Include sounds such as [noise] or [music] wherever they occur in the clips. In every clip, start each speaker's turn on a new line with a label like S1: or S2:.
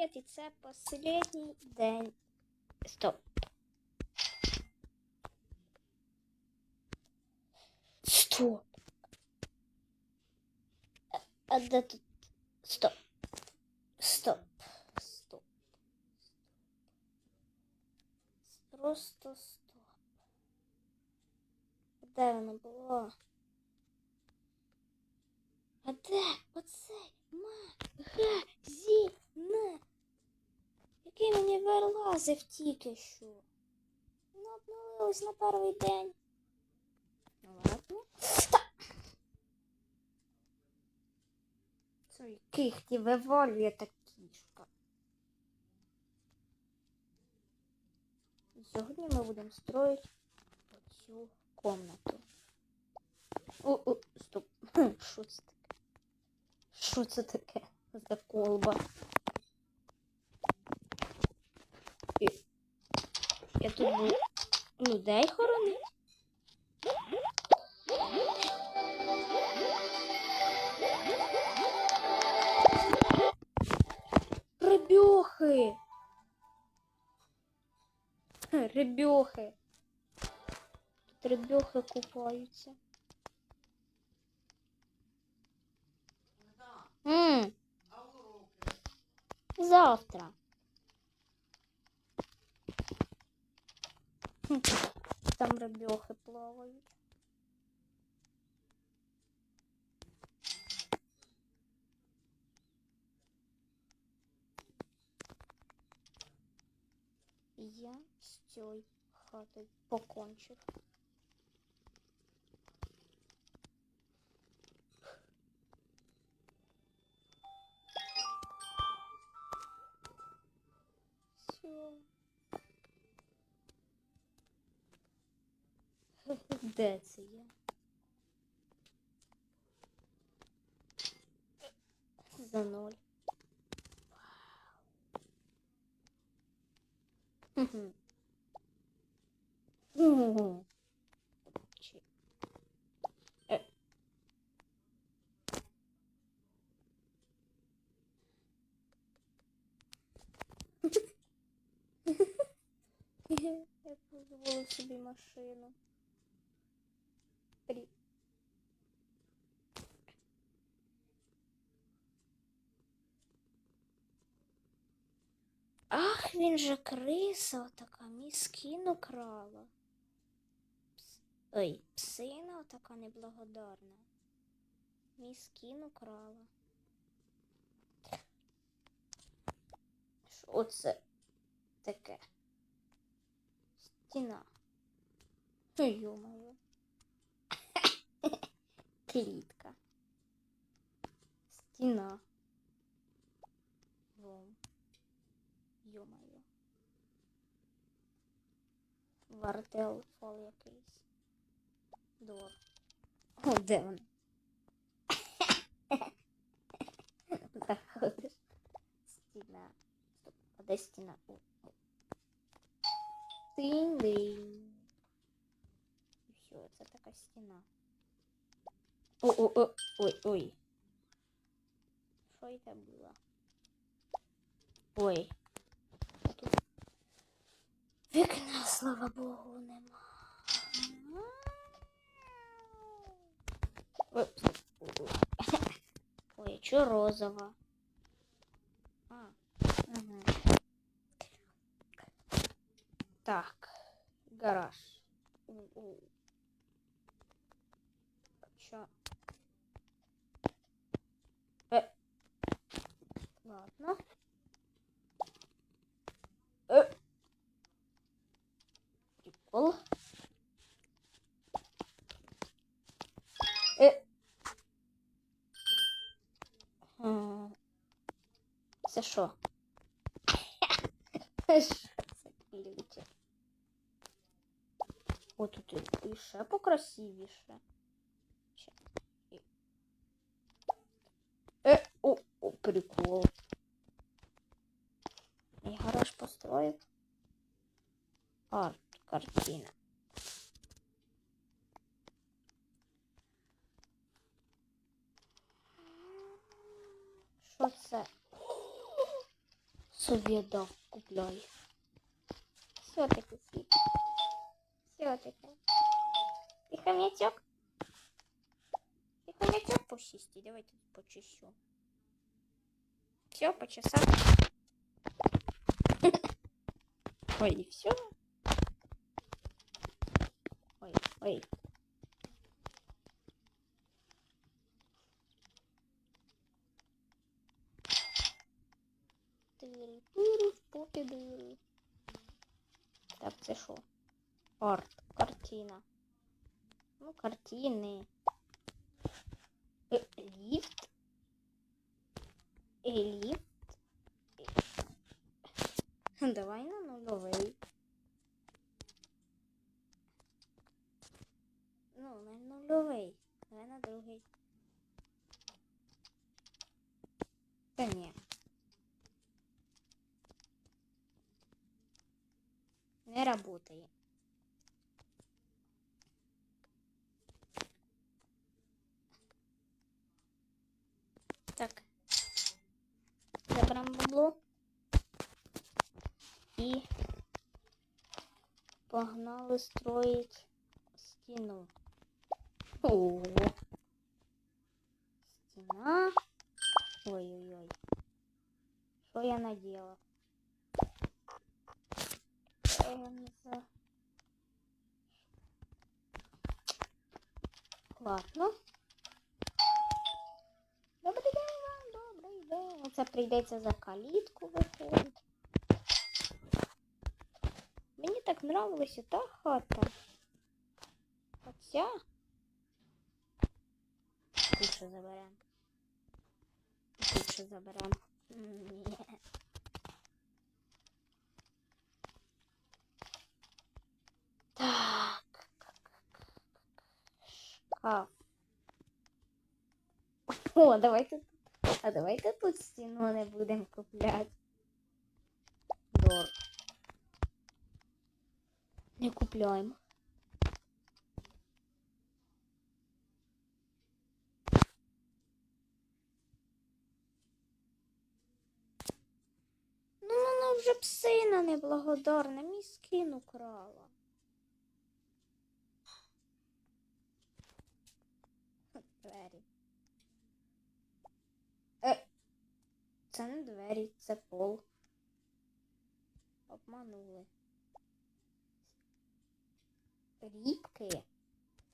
S1: привіт, і це останній день. Стоп. Стоп. А, а де тут? Стоп. Стоп. Стоп. Просто стоп. Де воно було? А де оцей магазин? Який мені вилазив тільки що? Ну, обновилось на перший день. Ну ладно. Це яких ти вивалює та кішка. Сьогодні ми будемо строїти оцю комнату. О, о, стоп. Що це таке? Що це таке за колба? І... Я тут буду людей хоронити? Ребёхи! Ребёхи! Тут ребёхи купаються. М, Завтра. [laughs] Там ребёхи плавают. Я з цією хатою покончив. Де це я? За ноль. Мгм. Чи- Е. [laughs] Я дозволив собі машину. При... Ах, він же криса така, мій скін украла. Пс... Ой, псина така неблагодарна. Мій скін украла. Що це таке? Стіна. Ой, Ё-моё. Клітка. Стіна. Вон. Ё-моё. Вартел фол якийсь. Двор. О, де він? [laughs] Заходиш. Стіна. Стоп, а де стіна? О, о. Тинь-динь. І все, це така стіна. О-о-о, ой-ой. Що це було? Ой. Тут вікна, слава Богу, нема. Ой. Ой, Ой, чо розова? А, угу. Так, гараж. Ладно. Э. Прикол. Э. М. Це що? [laughs] Що це ключик? О, тут і- і ще покрасивіше. Ще. І- Е, о, о, прикол. І гараж построїв. Арт, картина. Що це? Собі дав купляй. Все-таки світ. Все-таки. Ти хомячок? Ты хомячок пушистый, давай тут почищу. Все, почесал. Ой, и все. Ой, ой. Тири, тири, в попі дири. Так, це що? Арт, картина. Ну, картини. Е, Ліфт. Е, Ліфт. Е. Давай на нульовий. Ну, на нульовий. Давай на другий. Та ні. Не работає. Так. Заберемо бабло. І погнали строїть стіну. Ого. Стіна. Ой-ой-ой. Що я наділа? Ладно. Добрий день вам, добрий день. Оце прийдеться за калітку виходить. Мені так нравилася та хата. Оця. Тут ще заберемо. Тут ще заберемо. Ні. Так. Шкаф. О, давайте. А давайте тут стіну не будемо купляти. Дор. Не купляємо. Ну, вона вже псина неблагодарна, мій скін украла. Е, це не двері, це пол. Обманули. Рібки.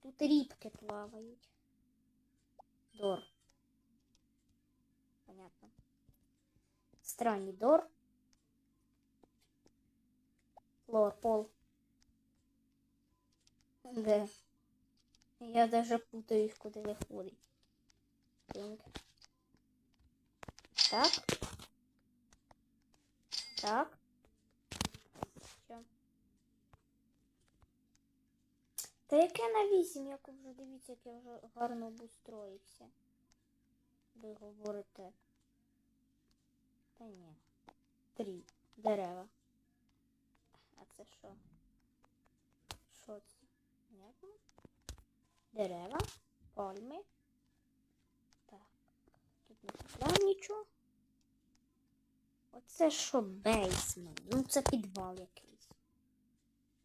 S1: Тут рібки плавають. Дор. Понятно. Странний дор. Флор, пол. Де? Я даже путаюсь, куди виходить. Так. Так. Що? Та яке на вісім, як вже дивіться, як я вже гарно обустроївся. Ви говорите. Та ні. Три. Дерева. А це що? Що це? Понятно? Дерева, пальми. Так. Тут не купляв нічого. Оце що бейсмент? Ну це підвал якийсь.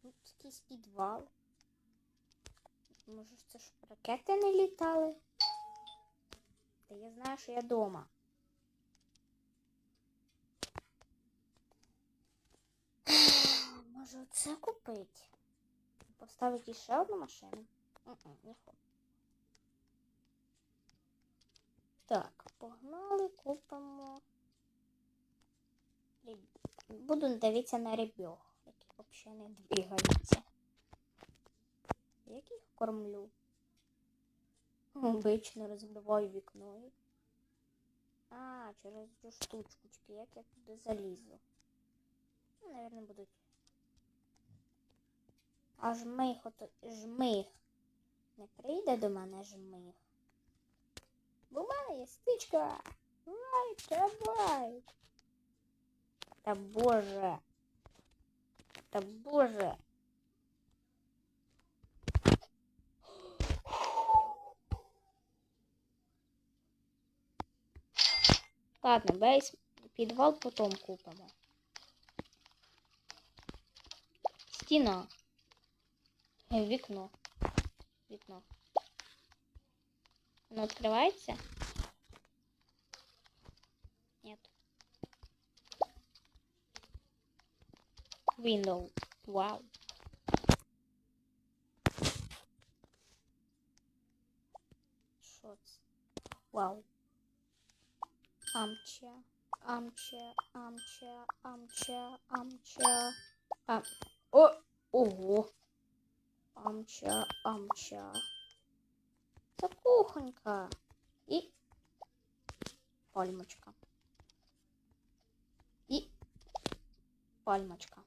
S1: Ну, якийсь підвал. Може це ж ракети не літали? Та я знаю, що я вдома. [gasps] Може оце купити? Поставити ще одну машину? Не хочу. Так, погнали, купимо. Буду дивитися на ребьох, які взагалі не двигаються. Як їх кормлю? Обично розбиваю вікно. А, через цю штучку, як я туди залізу. Ну, наверное, будуть. А жмих, ото жмих. Не прийде до мене жмих. Мене стичка. Лай, давай. Та боже. Та боже. Ладно, бейс. Підвал потім купимо. Стіна. Е, Вікно. Вікно. Воно відкривається? Нет. Window. Вау. Що це? Вау. Амча. Амча, амча, амча, амча. А. О! Ого. Амча, амча. Це кухонька. І пальмочка. І пальмочка.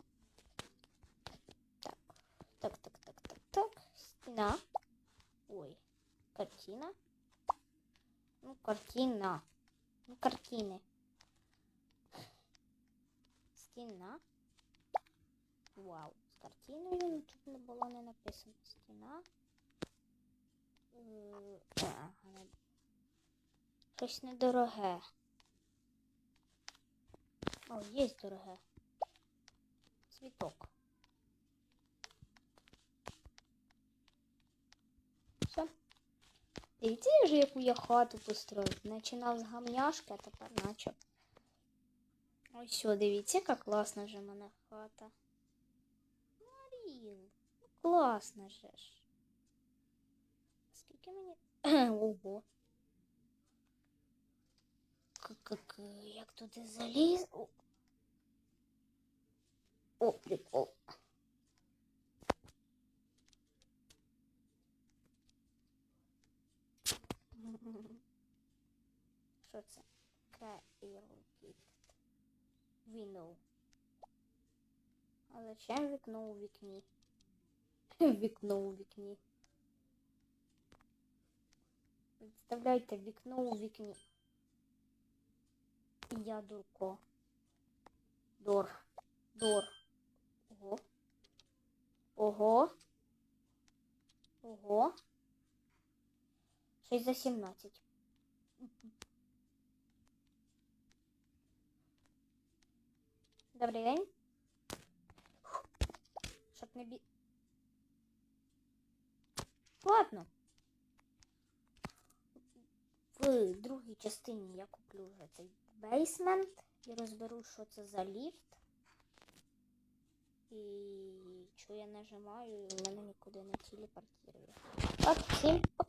S1: Так, так, так, так, так, так. Стіна. Ой, картина. Ну, картина. Ну, картини. Стіна. Вау. З картиною ну, тут не було не написано. Стіна. Е, Щось недороге. О, є дороге. Цвіток. Все. Дивіться, вже яку я хату построїв. Починав з гамняшки, а тепер начав. Ось все, дивіться, яка класна вже в мене хата. Марін, ну класна же ж. Скільки мені. [clears throat] Ого. К-к-к, як туди заліз? О прикол. Що це? Каїркіт. Window. А зачем вікно у вікні? [laughs] Вікно у вікні. Представляйте, вікно у вікні. Я дурко. Дор. Дор. Ого. Ого. Ого. 6 за 17. Добрий день. Щоб не бі... Ладно. В другій частині я куплю вже цей бейсмент і розберу, що це за ліфт. І що я нажимаю, і мене нікуди не телепортує. Так, всім пока.